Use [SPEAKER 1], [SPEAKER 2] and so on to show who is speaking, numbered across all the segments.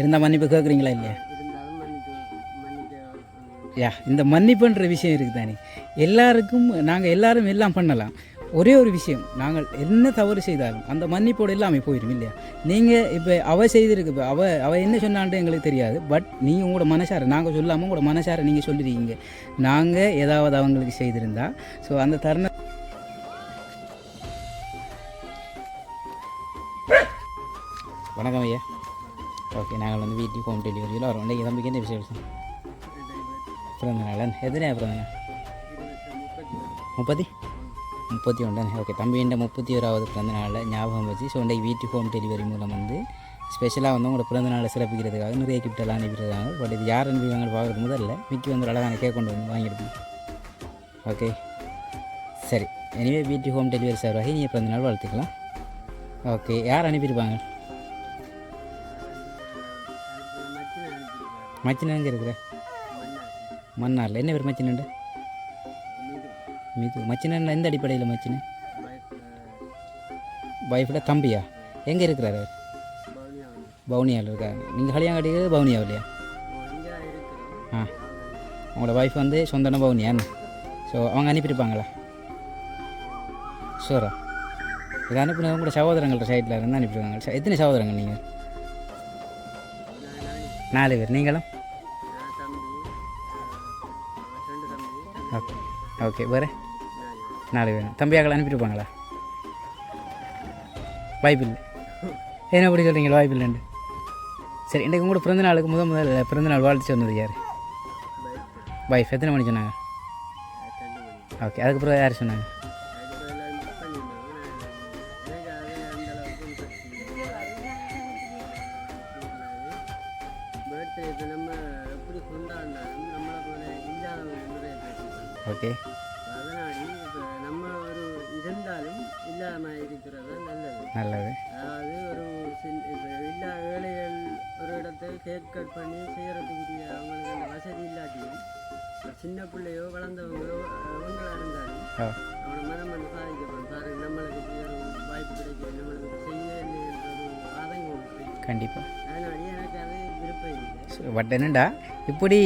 [SPEAKER 1] இருந்தால் மன்னிப்பு கேட்குறீங்களா இல்லையா? யா இந்த மன்னிப்புன்ற விஷயம் இருக்குது தானே. எல்லாருக்கும் நாங்கள் எல்லாரும் எல்லாம் பண்ணலாம். ஒரே ஒரு விஷயம் நாங்கள் என்ன தவறு செய்தாலும் அந்த மன்னிப்போடு எல்லாமே போயிடும் இல்லையா? நீங்கள் இப்போ அவ செய்திருக்கு இப்போ அவ அவ என்ன சொன்னான்ட்டு எங்களுக்கு தெரியாது. பட் நீங்கள் உங்களோட மனசார நாங்கள் சொல்லாமல் உங்களோட மனசார நீங்கள் சொல்லிருக்கீங்க நாங்கள் ஏதாவது அவங்களுக்கு செய்திருந்தா ஸோ அந்த தருணம் நாங்கள் வீட்டுக்கு ஹோம் டெலிவரியில் வரோம் இன்றைக்கி தம்பிக்கு என்ன விசேஷம் பிறந்த நாள் முப்பத்தி முப்பத்தி ஒன்று ஓகே தம்பியின் முப்பத்தி ஓராவது பிறந்த நாளில் ஞாபகம் வச்சு ஸோ இன்றைக்கு வீட்டு ஹோம் டெலிவரி மூலம் வந்து ஸ்பெஷலாக வந்து உங்களோட பிறந்த நாளை சிறப்பிக்கிறதுக்காக நிறைய கிஃப்டெல்லாம் அனுப்பிடுறாங்க பட் இது யார் அனுப்பிவாங்க பார்க்குறது முதல்ல. மிக்கி வந்து ஒரு அழகான கேக் கொண்டு வந்து வாங்கிடுது ஓகே சரி. எனிவே வீட்டு ஹோம் டெலிவரி சார்பாக நீங்கள் பிறந்த நாள் வாழ்த்துக்கலாம். ஓகே யார் அனுப்பியிருப்பாங்க? மச்சினன் எங்கே இருக்கிற? மன்னாரில். என்ன பேர் மச்சினண்டு
[SPEAKER 2] மீது
[SPEAKER 1] மீது. மச்சினன் எந்த அடிப்படையில் மச்சினன்?
[SPEAKER 2] வைஃபோட
[SPEAKER 1] ஒய்ஃபோட தம்பியா? எங்கே இருக்கிறார்
[SPEAKER 2] அவர்?
[SPEAKER 1] பவுனியாவில் இருக்காங்க நீங்கள் கல்யாணம் பவுனியாவிலையா?
[SPEAKER 2] இங்கே
[SPEAKER 1] ஆ. உங்களோட ஒய்ஃப் வந்து சொந்தன பவுனியான்னு ஸோ அவங்க அனுப்பியிருப்பாங்களா? ஷோரா இது அனுப்பின உங்களோட சகோதரங்கள்ட்ட சைட்டில் இருந்து அனுப்பிடுவாங்க எத்தனை சகோதரங்கள் நீங்கள்? நாலு பேர். நீங்களும்? ஓகே. ஓகே வேறு? நாலு பேர். தம்பியாக்கள் அனுப்பியிருப்பாங்களா வாய்ப்பு இல்லை என்ன அப்படி சொல்கிறீங்க வாய்ப்பு இல்லைண்டு சரி இன்றைக்கு உங்களோட பிறந்த நாளுக்கு முத முதல் பிறந்த நாள் வாழ்த்து சொன்னது யார்? வைஃப் எத்தனை மணி சொன்னாங்க? ஓகே அதுக்கப்புறம் யார் சொன்னாங்க?
[SPEAKER 2] பர்த்டே இப்போ நம்ம எப்படி கொண்டாடினாலும் நம்மளை போல இல்லாதவங்க நிறைய பேர் இருக்காங்க.
[SPEAKER 1] ஓகே.
[SPEAKER 2] அதனால இப்போ நம்ம ஒரு இருந்தாலும் இல்லாமல் இருக்கிறது தான் நல்லது.
[SPEAKER 1] நல்லது.
[SPEAKER 2] அதாவது ஒரு சின் இப்போ எல்லா வேலைகள் ஒரு இடத்துல கேக் கட் பண்ணி செய்கிறதுக்குரிய அவங்களுக்கு அந்த வசதி இல்லாட்டியும் ஒரு சின்ன பிள்ளையோ வளர்ந்தவங்களோ அவங்களா இருந்தாலும் அவனை மனம் வந்து சாதிக்கப்படும் சார் நம்மளுக்கு ஒரு வாய்ப்பு கிடைக்கும் நம்மளுக்கு இது செய்ய ஒரு ஆதங்கம்
[SPEAKER 1] கண்டிப்பாக பட் என்னெண்டா இப்படி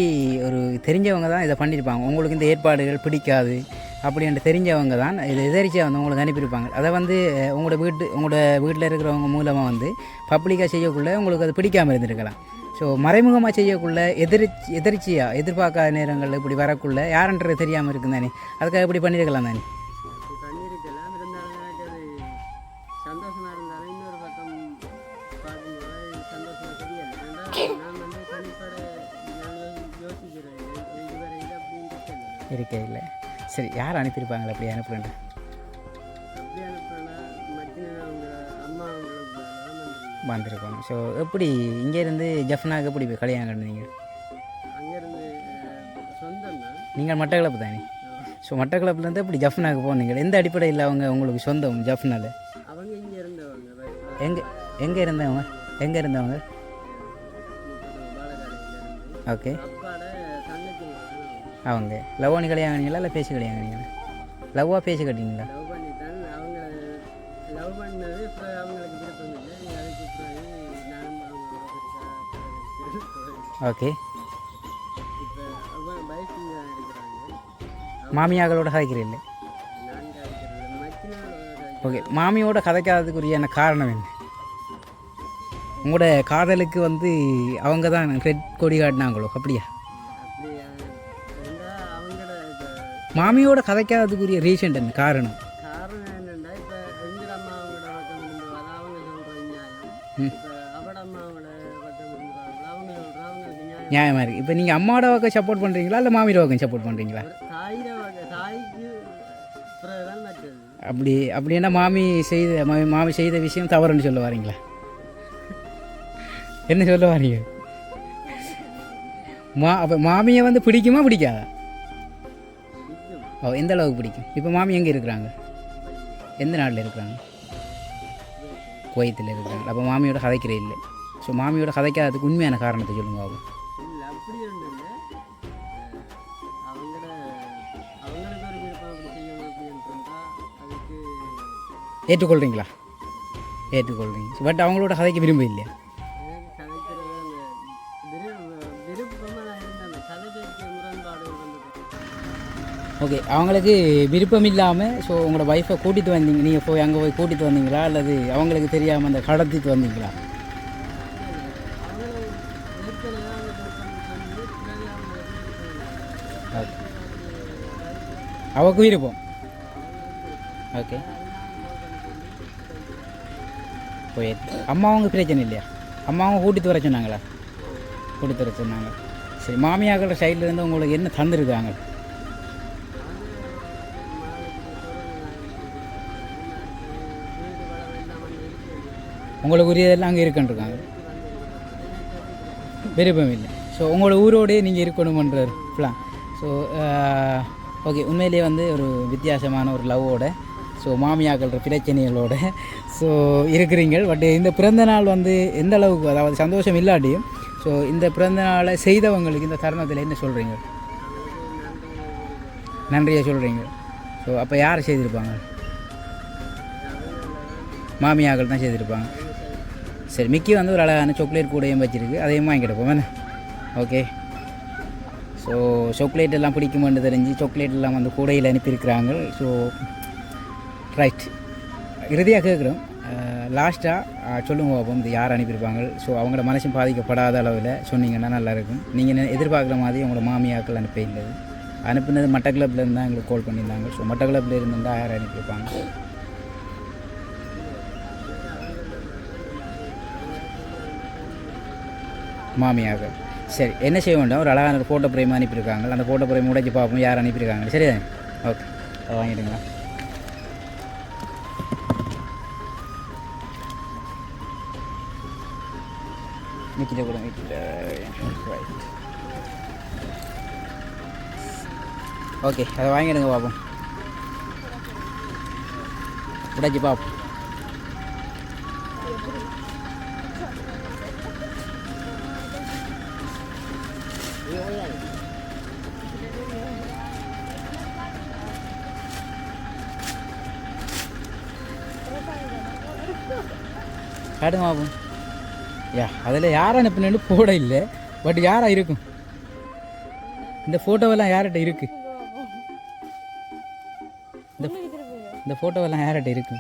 [SPEAKER 1] ஒரு தெரிஞ்சவங்க தான் இதை பண்ணியிருப்பாங்க. உங்களுக்கு இந்த ஏற்பாடுகள் பிடிக்காது அப்படின்ட்டு தெரிஞ்சவங்க தான் இதை எதிர்ச்சியாக வந்து உங்களுக்கு அனுப்பியிருப்பாங்க அதை வந்து உங்களோட வீட்டு உங்களோட வீட்டில் இருக்கிறவங்க மூலமாக வந்து பப்ளிக்காக செய்யக்குள்ளே உங்களுக்கு அது பிடிக்காமல் இருந்திருக்கலாம். ஸோ மறைமுகமாக செய்யக்குள்ள எதிர்ச்சி எதிர்ச்சியாக எதிர்பார்க்காத நேரங்களில் இப்படி வரக்குள்ளே யாருன்றது தெரியாமல் இருக்கும் தானே அதுக்காக இப்படி பண்ணியிருக்கலாம் தானே? சரி யார் அனுப்பியிருப்பாங்களே அப்படி
[SPEAKER 2] வந்துருங்க
[SPEAKER 1] வந்திருக்கோம் ஸோ எப்படி இங்கேருந்து ஜஃப்னாக்கு எப்படி கல்யாணம் கண்டுனீங்க நீங்கள் மட்டக்களப்பு தானே? ஸோ மட்டக்களப்புலேருந்து எப்படி ஜஃப்னாக்கு போனீங்க? எந்த அடிப்படையில் அவங்க உங்களுக்கு சொந்தம் ஜஃப்னால? எங்கே எங்கே இருந்தவங்க? எங்கே இருந்தவங்க? ஓகே அவங்க. லவ்வானி கல்யாணம் ஆனீங்களா இல்லை பேசி கல்யாணம் ஆனீங்களா லவ்வாக பேசி கட்டிங்களா
[SPEAKER 2] லவ் லவ்
[SPEAKER 1] ஓகே.
[SPEAKER 2] காய்க்கிறது மச்சினோட
[SPEAKER 1] ஓகே. மாமியோட கதைக்காததுக்குரியான காரணம் என்ன? உங்களோட காதலுக்கு வந்து அவங்க தான் ரெட் கொடி காட்டினாங்களோ? அப்படியா? மாமியோட கதைக்காததுக்குரிய ரீசன் என்ன? காரணம்?
[SPEAKER 2] காரணம் என்னென்னா இப்போ எங்கள் அம்மா அவங்களோட பக்கம் இருந்து வர அவங்க சொல்கிற நியாயம்.
[SPEAKER 1] ம்.
[SPEAKER 2] இப்போ அவட அம்மா அவங்களோட பக்கம் இருந்து அவங்க சொல்கிற அவங்களுக்கு நியாயம்.
[SPEAKER 1] நியாயமாக இருக்குது இப்போ நீங்கள் அம்மாவோட பக்கம் சப்போர்ட் பண்ணுறீங்களா இல்லை மாமியோட பக்கம் சப்போர்ட் பண்ணுறீங்களா
[SPEAKER 2] தாய்க்கு மற்றது
[SPEAKER 1] அப்படி அப்படின்னா மாமி செய்த மாமி மாமி செய்த விஷயம் தவறுன்னு சொல்ல வரீங்களா? என்ன சொல்ல வரீங்க? மா அப்போ மாமியை வந்து பிடிக்குமா பிடிக்காதா? ஓ எந்த அளவுக்கு பிடிக்கும்? இப்போ மாமி எங்கே இருக்கிறாங்க? எந்த நாட்டில் இருக்கிறாங்க? குவைத்தில் இருக்கிறாங்க. அப்போ மாமியோட கதைக்கிறே இல்லை. ஸோ மாமியோட கதைக்காததுக்கு உண்மையான காரணத்தை சொல்லுங்க
[SPEAKER 2] அதுக்கு
[SPEAKER 1] ஏற்றுக்கொள்கிறீங்களா ஏற்றுக்கொள்கிறீங்க பட் அவங்களோட கதைக்கு விரும்ப இல்லையா ஓகே அவங்களுக்கு விருப்பம் இல்லாமல் ஸோ உங்களோட ஒய்ஃபை கூட்டிகிட்டு வந்தீங்க. நீங்கள் போய் அங்கே போய் கூட்டிகிட்டு வந்தீங்களா? அல்லது அவங்களுக்கு தெரியாமல் அந்த கடத்திட்டு வந்தீங்களா? ஓகே அவக்கு விருப்பம் ஓகே போய் அம்மாவும் பிரச்சனை இல்லையா? அம்மாவும் கூட்டிட்டு வர சொன்னாங்களா? கூட்டிட்டு வர சொன்னாங்க. சரி மாமியாக்கள சைடில் இருந்து உங்களுக்கு என்ன தந்துருக்காங்க? உங்களுக்கு உரியதெல்லாம் அங்கே இருக்குன்றிருக்காங்க. விருப்பம் இல்லை. ஸோ உங்களோட ஊரோடயே நீங்கள் இருக்கணுமன்ற பிளான் ஸோ ஓகே uh, உண்மையிலேயே வந்து ஒரு வித்தியாசமான ஒரு லவ்வோட ஸோ மாமியாக்கள் பிரச்சனைகளோட ஸோ இருக்கிறீங்க. பட் இந்த பிறந்த நாள் வந்து எந்த அளவுக்கு அதாவது சந்தோஷம் இல்லாட்டியும் ஸோ இந்த பிறந்த நாளை செய்தவங்களுக்கு இந்த தருணத்தில் என்ன சொல்கிறீங்க நன்றியை சொல்கிறீங்க ஸோ அப்போ யார் செய்திருப்பாங்க? மாமியாக்கள் தான் செய்திருப்பாங்க. சரி மிக்கி வந்து ஒரு அழகான சாக்லேட் கூடையும் வச்சுருக்கு. அதையும் வாங்கிட்டு போவேன் ஓகே ஸோ சாக்லேட் எல்லாம் பிடிக்குமென்று தெரிஞ்சு சாக்லேட் எல்லாம் வந்து கூடையில் அனுப்பியிருக்கிறாங்க. ஸோ ரைட் இறுதியாக கேட்குறோம். லாஸ்ட்டாக சொல்லுங்க பார்ப்போம் இது யார் அனுப்பியிருப்பாங்க? ஸோ அவங்களோட மனசும் பாதிக்கப்படாத அளவில் சொன்னீங்கன்னா நல்லாயிருக்கும் நீங்கள் எதிர்பார்க்குற மாதிரி உங்களோட மாமியாக்கள் அனுப்பியிருந்தது அனுப்புனது மட்டக்களப்பில் இருந்து தான் எங்களுக்கு கால் பண்ணியிருந்தாங்க. ஸோ மட்டக்களப்பில் இருந்தால் தான் யார் அனுப்பியிருப்பாங்க? மாமியாக. சரி என்ன செய்ய வேண்டாம்? ஒரு அழகான ஒரு ஃபோட்டோ ஃப்ரேம் அனுப்பியிருக்காங்க. அந்த ஃபோட்டோ ஃப்ரேம் உடைச்சு பார்ப்போம் யார் அனுப்பியிருக்காங்க சரி ஓகே அதை வாங்கிடுங்களா? நிற்கிட்ட கூட நிற்கிட்ட ரைட் ஓகே அதை வாங்கிடுங்க பார்ப்போம். உடைச்சி பார்ப்போம். காட்டுங்க யா அதில் யார் அனுப்புனு போட இல்லை. பட் யாரா இருக்கும்? இந்த ஃபோட்டோவெல்லாம் யார்கிட்ட இருக்கு? இந்த இந்த ஃபோட்டோவெல்லாம் யார்கிட்ட இருக்கு.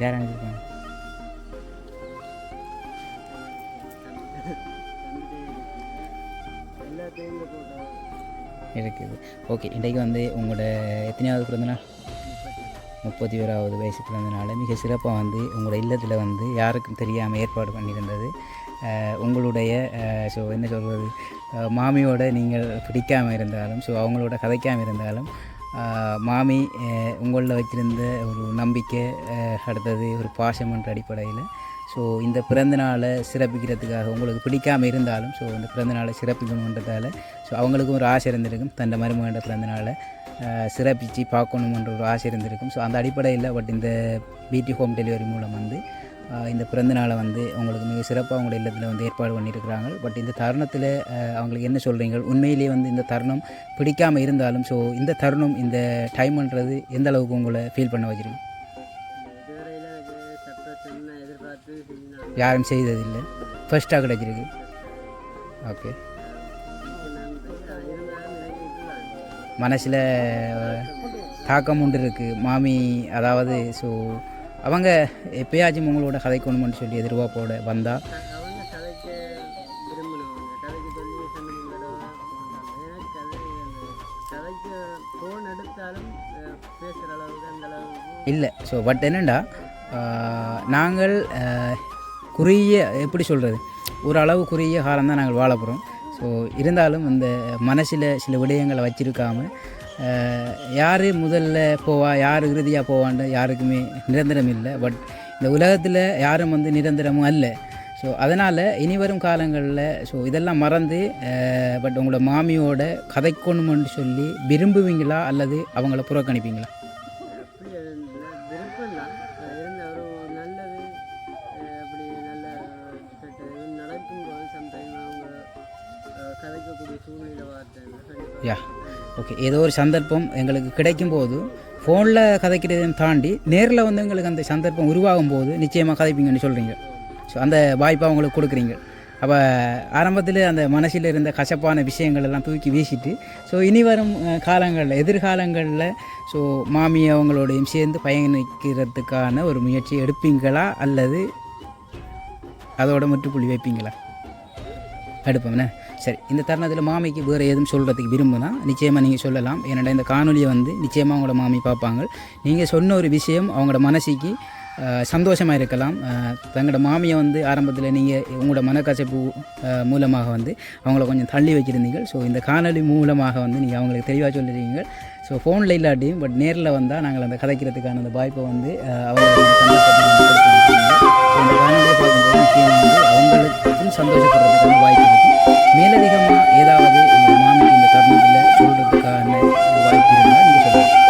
[SPEAKER 1] யார் அனுப்பியிருக்காங்க? இருக்குது. ஓகே இன்றைக்கு வந்து உங்களோட எத்தனையாவது பிறந்தநாள்? முப்பத்தி ஓராவது வயசு பிறந்தனால மிக சிறப்பாக வந்து உங்களோட இல்லத்தில் வந்து யாருக்கும் தெரியாமல் ஏற்பாடு பண்ணியிருந்தது. உங்களுடைய ஸோ என்ன சொல்கிறது மாமியோட நீங்கள் பிடிக்காமல் இருந்தாலும் ஸோ அவங்களோட கதைக்காமல் இருந்தாலும் மாமி உங்களில் வச்சிருந்த ஒரு நம்பிக்கை அடுத்தது ஒரு பாசம் என்ற அடிப்படையில் ஸோ இந்த பிறந்தநாளை சிறப்பிக்கிறதுக்காக உங்களுக்கு பிடிக்காமல் இருந்தாலும் ஸோ இந்த பிறந்தநாளை சிறப்பிக்கணுன்றதால ஸோ அவங்களுக்கும் ஒரு ஆசை இருந்திருக்கும். தன்னை மருமகண்ட பிறந்த நாளை பார்க்கணுன்ற ஒரு ஆசை இருந்திருக்கும். ஸோ அந்த அடிப்படையில் பட் இந்த பீட்டி ஹோம் டெலிவரி மூலம் வந்து இந்த பிறந்தநாளை வந்து உங்களுக்கு மிக சிறப்பாக அவங்களோட இல்லத்தில் வந்து ஏற்பாடு பண்ணியிருக்கிறாங்க. பட் இந்த தருணத்தில் அவங்களுக்கு என்ன சொல்கிறீங்க உண்மையிலேயே வந்து இந்த தருணம் பிடிக்காமல் இருந்தாலும் ஸோ இந்த தருணம் இந்த டைம்ன்றது எந்த அளவுக்கு உங்களை ஃபீல் பண்ண வச்சிருக்கு யாரும் செய்ததில்லை. ஃபர்ஸ்ட்டாக கிடச்சிருக்கு. ஓகே மனசில் தாக்கம் உண்டு இருக்குது மாமி அதாவது ஸோ அவங்க எப்பயாச்சும் உங்களோட கதைக்கணும்னு சொல்லி எதிர்பார்ப்போட வந்தால் இல்லை ஸோ பட் என்னென்னா நாங்கள் குறுகிய எப்படி சொல்கிறது ஒரு அளவு குறுகிய காலம் தான் நாங்கள் வாழ போகிறோம் ஸோ இருந்தாலும் இந்த மனசில் சில விடயங்களை வச்சிருக்காமல் யார் முதல்ல போவா யார் இறுதியாக போவான்னு யாருக்குமே நிரந்தரம் இல்லை. பட் இந்த உலகத்தில் யாரும் வந்து நிரந்தரமும் அல்ல. ஸோ அதனால் இனி வரும் காலங்களில் ஸோ இதெல்லாம் மறந்து பட் உங்களோட மாமியோட கதைக்கணுமென்று சொல்லி விரும்புவீங்களா? அல்லது அவங்கள புறக்கணிப்பீங்களா? யா ஓகே ஏதோ ஒரு சந்தர்ப்பம் எங்களுக்கு கிடைக்கும் போது ஃபோனில் கதைக்கிறதையும் தாண்டி நேரில் வந்து எங்களுக்கு அந்த சந்தர்ப்பம் உருவாகும் போது நிச்சயமாக கதைப்பீங்கன்னு சொல்கிறீங்க ஸோ அந்த வாய்ப்பை அவங்களுக்கு கொடுக்குறீங்க. அப்போ ஆரம்பத்தில் அந்த மனசில் இருந்த கசப்பான விஷயங்கள் எல்லாம் தூக்கி வீசிட்டு ஸோ இனி வரும் காலங்களில் எதிர்காலங்களில் ஸோ மாமி அவங்களோடையும் சேர்ந்து பயணிக்கிறதுக்கான ஒரு முயற்சி எடுப்பீங்களா? அல்லது அதோட முற்றுப்புள்ளி வைப்பீங்களா? எடுப்போம்ண்ணே சரி இந்த தருணத்தில் மாமிக்கு வேறு எதுவும் சொல்கிறதுக்கு விரும்புனா நிச்சயமாக நீங்கள் சொல்லலாம். ஏன்னா இந்த காணொலியை வந்து நிச்சயமாக அவங்களோட மாமி பார்ப்பாங்க. நீங்கள் சொன்ன ஒரு விஷயம் அவங்களோட மனசுக்கு சந்தோஷமாக இருக்கலாம். தங்களோட மாமியை வந்து ஆரம்பத்தில் நீங்கள் உங்களோட மனக்கசப்பு மூலமாக வந்து அவங்கள கொஞ்சம் தள்ளி வச்சுருந்தீங்க ஸோ இந்த காணொலி மூலமாக வந்து நீங்கள் அவங்களுக்கு தெளிவாக சொல்லிடுறீங்க ஸோ ஃபோனில் இல்லாட்டியும் பட் நேரில் வந்தால் நாங்கள் அந்த கதைக்கிறதுக்கான அந்த வாய்ப்பை வந்து அவங்களுக்கு காணொலியை அவங்களுக்கும் சந்தோஷப்படுறதுக்கான வாய்ப்பு இருக்குது மேலதிகமாக ஏதாவது உங்கள் மாமிக்கு இந்த தருணத்தில் சொல்கிறதுக்கான வாய்ப்பு இருந்தால் நீங்கள் சொல்லுங்கள்